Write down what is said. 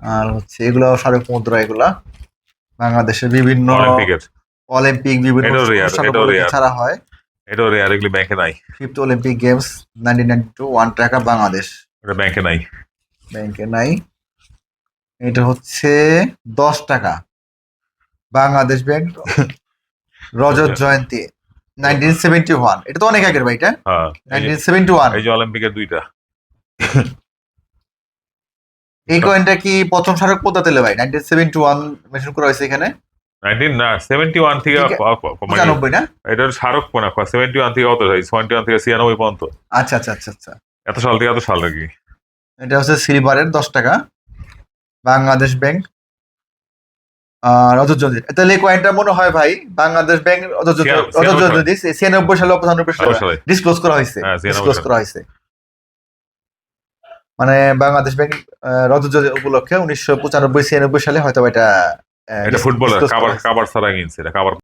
আর হচ্ছে এগুলো স্মারক মুদ্রা এগুলা। বাংলাদেশের বিভিন্ন অলিম্পিক বিভিন্ন। ছাড়া হয়। এটাও রেয়ার এগুলি ব্যাংকে নাই। Fifth Olympic games nineteen ninety two one টাকা বাংলাদেশ। এটা ব্যাংকে নাই। ব্যাংকে নাই। এটা হচ্ছে দশ টাকা। Bangladesh bank Rajat Jayanti nineteen seventy one এটা তো অনেক আগের ভাই এটা? নাইনটিন সেভেন্টি ওয়ান এই যে অলিম্পিকের দুইটা। এই কয়েনটা কি প্রথম স্মারক পদ্ধতিলে ভাই? নাইনটিন সেভেন্টি ওয়ান মেনশন করা হয়েছে এখানে? না থেকে ঠিক আছে। প- প- মানে পঁচানব্বই না? স্মারক কোনা সেভেন্টি ওয়ান থেকে কত সেভেন্টি ওয়ান থেকে ছিয়ানব্বই পর্যন্ত। আচ্ছা আচ্ছা আচ্ছা আচ্ছা। এত সাল থেকে এত সাল নাকি? এটা হচ্ছে সিলভারের দশ টাকা। বাংলাদেশ ব্যাংক। রজত জয়ন্তী তাহলে এই কয়েনটা মনে হয় ভাই বাংলাদেশ ব্যাংক রজত জয়ন্তী- ছিয়ানব্বই সালে। পঁচানব্বই সালে ডিসক্লোজ করা হয়েছে। হ্যাঁ, ডিসক্লোজ করা হয়েছে। মানে বাংলাদেশ ব্যাংক রজত উপলক্ষে উনিশশো পঁচানব্বই ছিয়ানব্বই সালে হয়তো এটা এটা ফুটবল কাবার কাবার ছাড়া কিনছে কাবার